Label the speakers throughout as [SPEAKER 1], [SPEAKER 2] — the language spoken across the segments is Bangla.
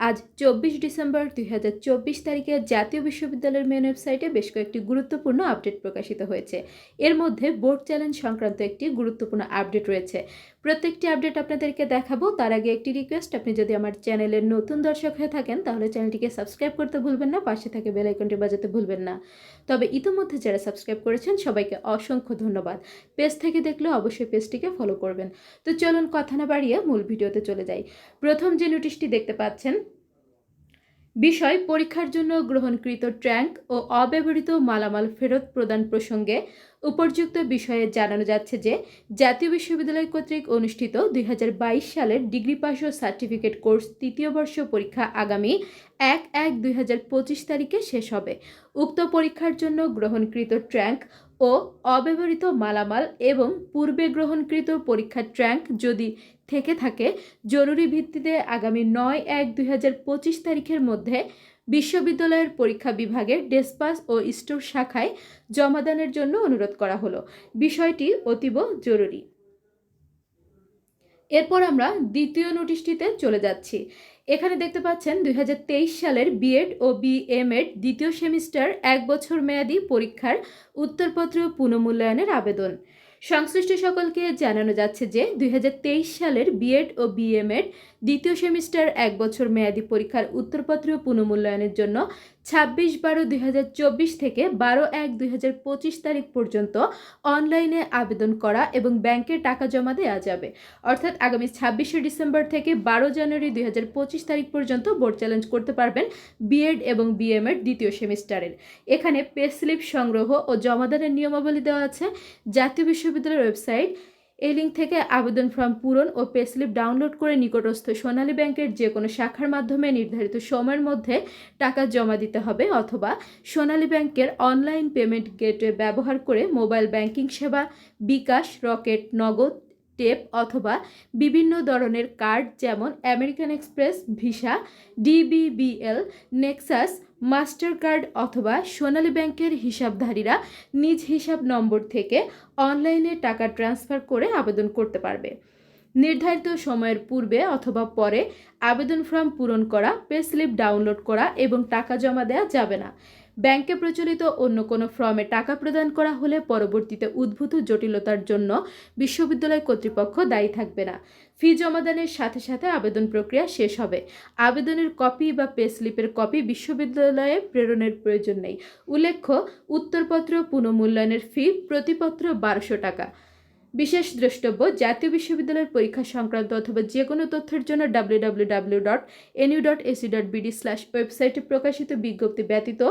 [SPEAKER 1] আজ চব্বিশ ডিসেম্বর দুই হাজার চব্বিশ তারিখে জাতীয় বিশ্ববিদ্যালয়ের মেন ওয়েবসাইটে বেশ কয়েকটি গুরুত্বপূর্ণ আপডেট প্রকাশিত হয়েছে। এর মধ্যে বোর্ড চ্যালেঞ্জ সংক্রান্ত একটি গুরুত্বপূর্ণ আপডেট রয়েছে। প্রত্যেকটি আপডেট আপনাদেরকে দেখাবো। তার আগে একটি রিকোয়েস্ট, আপনি যদি আমার চ্যানেলের নতুন দর্শক হয়ে থাকেন, তাহলে চ্যানেলটিকে সাবস্ক্রাইব করতে ভুলবেন না, পাশে থাকে বেল আইকনটি বাজাতে ভুলবেন না। তবে ইতিমধ্যে যারা সাবস্ক্রাইব করেছেন, সবাইকে অসংখ্য ধন্যবাদ। পেজ থেকে দেখলে অবশ্যই পেজটিকে ফলো করবেন। তো চলুন কথা না বাড়িয়ে মূল ভিডিওতে চলে যাই। প্রথম যে নোটিশটি দেখতে পাচ্ছেন বিষয় পরীক্ষার জন্য গ্রহণকৃত ট্র্যাঙ্ক ও অব্যবহৃত মালামাল ফেরত প্রদান প্রসঙ্গে উপর্যুক্ত বিষয়ে জানানো যাচ্ছে যে, জাতীয় বিশ্ববিদ্যালয় কর্তৃক অনুষ্ঠিত দুই হাজার বাইশ সালের ডিগ্রি পাস ও সার্টিফিকেট কোর্স তৃতীয় বর্ষ পরীক্ষা আগামী এক এক দুই তারিখে শেষ হবে। উক্ত পরীক্ষার জন্য গ্রহণকৃত ট্র্যাঙ্ক ও অব্যবহৃত মালামাল এবং পূর্বে গ্রহণকৃত পরীক্ষার ট্র্যাঙ্ক যদি থেকে থাকে, জরুরি ভিত্তিতে আগামী নয় এক দুই তারিখের মধ্যে বিশ্ববিদ্যালয়ের পরীক্ষা বিভাগের ডেসপাস ও স্টোর শাখায় জমাদানের জন্য অনুরোধ করা হলো। বিষয়টি অতীব জরুরি। এরপর আমরা দ্বিতীয় নোটিশটিতে চলে যাচ্ছি। এখানে দেখতে পাচ্ছেন দুই হাজার তেইশ সালের বিএড ও বিএমএড দ্বিতীয় সেমিস্টার এক বছর মেয়াদী পরীক্ষার উত্তরপত্র পুনঃমূল্যায়নের আবেদন। সংশ্লিষ্ট সকলকে জানানো যাচ্ছে যে দুই হাজার তেইশ সালের বিএড ও বিএমএড দ্বিতীয় সেমিস্টার এক বছর মেয়াদী পরীক্ষার উত্তরপত্র পুনমূল্যায়নের জন্য ছাব্বিশ বারো দুই থেকে বারো এক দুই তারিখ পর্যন্ত অনলাইনে আবেদন করা এবং ব্যাংকে টাকা জমা দেওয়া যাবে। অর্থাৎ আগামী ছাব্বিশে ডিসেম্বর থেকে বারো জানুয়ারি দুই হাজার পঁচিশ তারিখ পর্যন্ত বোর্ড চ্যালেঞ্জ করতে পারবেন বিএড এবং বিএম এর দ্বিতীয় সেমিস্টারের। এখানে পে স্লিপ সংগ্রহ ও জমাদানের নিয়মাবলী দেওয়া আছে। জাতীয় বিশ্ববিদ্যালয়ের ওয়েবসাইট এই লিঙ্ক থেকে আবেদন ফর্ম পূরণ ও পে স্লিপ ডাউনলোড করে নিকটস্থ সোনালী ব্যাংকের যে কোনো শাখার মাধ্যমে নির্ধারিত সময়ের মধ্যে টাকা জমা দিতে হবে অথবা সোনালী ব্যাংকের অনলাইন পেমেন্ট গেটওয়ে ব্যবহার করে মোবাইল ব্যাংকিং সেবা, বিকাশ, রকেট, নগদ টেপ অথবা বিভিন্ন ধরনের কার্ড যেমন American Express, Visa DBBL Nexus Master card অথবা সোনালী ব্যাংকের হিসাবধারীরা নিজ হিসাব নম্বর থেকে অনলাইনে টাকা ট্রান্সফার করে আবেদন করতে পারবে। নির্ধারিত সময়ের পূর্বে অথবা পরে আবেদন ফর্ম পূরণ করা পে স্লিপ ডাউনলোড করা এবং টাকা জমা দেওয়া যাবে না। ব্যাংকে প্রচলিত অন্য কোনো ফর্মে টাকা প্রদান করা হলে পরবর্তীতে উদ্ভূত জটিলতার জন্য বিশ্ববিদ্যালয় কর্তৃপক্ষ দায়ী থাকবে না। ফি জমাদানের সাথে সাথে আবেদন প্রক্রিয়া শেষ হবে। আবেদনের কপি বা পে স্লিপের কপি বিশ্ববিদ্যালয়ে প্রেরণের প্রয়োজন নেই। উল্লেখ্য, উত্তরপত্র পুনঃমূল্যায়নের ফি প্রতিপত্র বারোশো টাকা। বিশেষ দ্রষ্টব্য, জাতীয় বিশ্ববিদ্যালয়ের পরীক্ষা সংক্রান্ত অথবা যে কোনো তথ্যের জন্য W W W dot dot AC dot ওয়েবসাইটে প্রকাশিত বিজ্ঞপ্তি ব্যতীত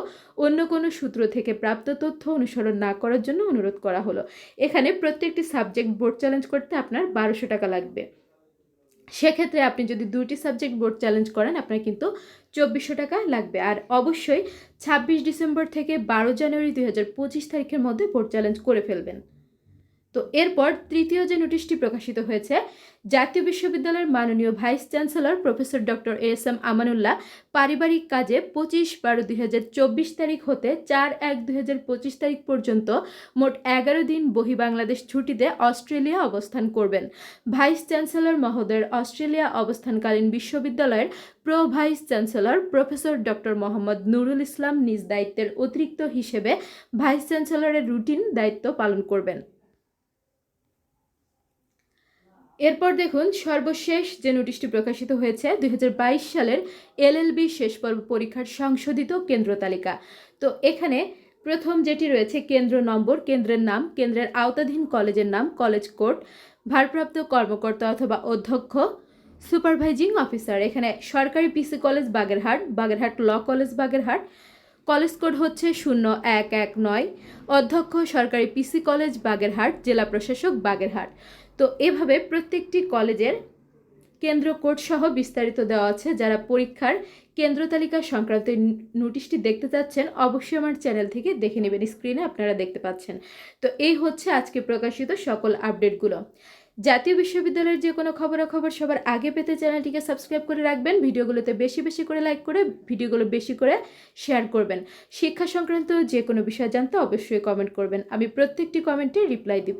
[SPEAKER 1] অন্য কোনো সূত্র থেকে প্রাপ্ত তথ্য অনুসরণ না করার জন্য অনুরোধ করা হলো। এখানে প্রত্যেকটি সাবজেক্ট বোর্ড চ্যালেঞ্জ করতে আপনার বারোশো টাকা লাগবে। সেক্ষেত্রে আপনি যদি দুইটি সাবজেক্ট বোর্ড চ্যালেঞ্জ করেন, আপনার কিন্তু চব্বিশশো টাকা লাগবে। আর অবশ্যই ছাব্বিশ ডিসেম্বর থেকে বারো জানুয়ারি দুই হাজার পঁচিশ তারিখের মধ্যে বোর্ড চ্যালেঞ্জ করে ফেলবেন। তো এরপর তৃতীয় যে নোটিশটি প্রকাশিত হয়েছে, জাতীয় বিশ্ববিদ্যালয়ের মাননীয় vice chancellor professor doctor S M Amanullah পারিবারিক কাজে পঁচিশ বারো দুই তারিখ হতে চার এক দুই তারিখ পর্যন্ত মোট এগারো দিন বহি বাংলাদেশ ছুটিতে অস্ট্রেলিয়া অবস্থান করবেন। ভাইস চ্যান্সেলর মহোদয়ের অস্ট্রেলিয়া অবস্থানকালীন বিশ্ববিদ্যালয়ের pro vice chancellor professor doctor Mohammad Nurul Islam নিজ দায়িত্বের অতিরিক্ত হিসেবে ভাইস চ্যান্সেলরের রুটিন দায়িত্ব পালন করবেন। এরপর দেখুন, সর্বশেষ যে নোটিশটি প্রকাশিত হয়েছে, দুই হাজার বাইশ সালের এলএলবি শেষ পর্ব পরীক্ষার সংশোধিত কেন্দ্র তালিকা। তো এখানে প্রথম যেটি রয়েছে, কেন্দ্র নম্বর, কেন্দ্রের নাম, কেন্দ্রের আওতাধীন কলেজের নাম, কলেজ কোর্ট ভারপ্রাপ্ত কর্মকর্তা অথবা অধ্যক্ষ, সুপারভাইজিং অফিসার, এখানে সরকারি PC college Bagerhat Bagerhat law college Bagerhat, college code হচ্ছে শূন্য এক এক নয়, অধ্যক্ষ সরকারি পিসি কলেজ বাগেরহাট, জেলা প্রশাসক বাগেরহাট। তো এভাবে প্রত্যেকটি কলেজের কেন্দ্র কোড সহ বিস্তারিত দেওয়া আছে। যারা পরীক্ষার কেন্দ্র তালিকা সংক্রান্ত নোটিশটি দেখতে চাচ্ছেন, অবশ্যই আমার চ্যানেল থেকে দেখে নেবেন। স্ক্রিনে আপনারা দেখতে পাচ্ছেন। তো এই হচ্ছে আজকে প্রকাশিত সকল আপডেটগুলো। জাতীয় বিশ্ববিদ্যালয়ের যে কোনো খবরাখবর সবার আগে পেতে চ্যানেলটিকে সাবস্ক্রাইব করে রাখবেন। ভিডিওগুলোতে বেশি বেশি করে লাইক করে ভিডিওগুলো বেশি করে শেয়ার করবেন। শিক্ষা সংক্রান্ত যে কোনো বিষয় জানতে অবশ্যই কমেন্ট করবেন। আমি প্রত্যেকটি কমেন্টে রিপ্লাই দিব।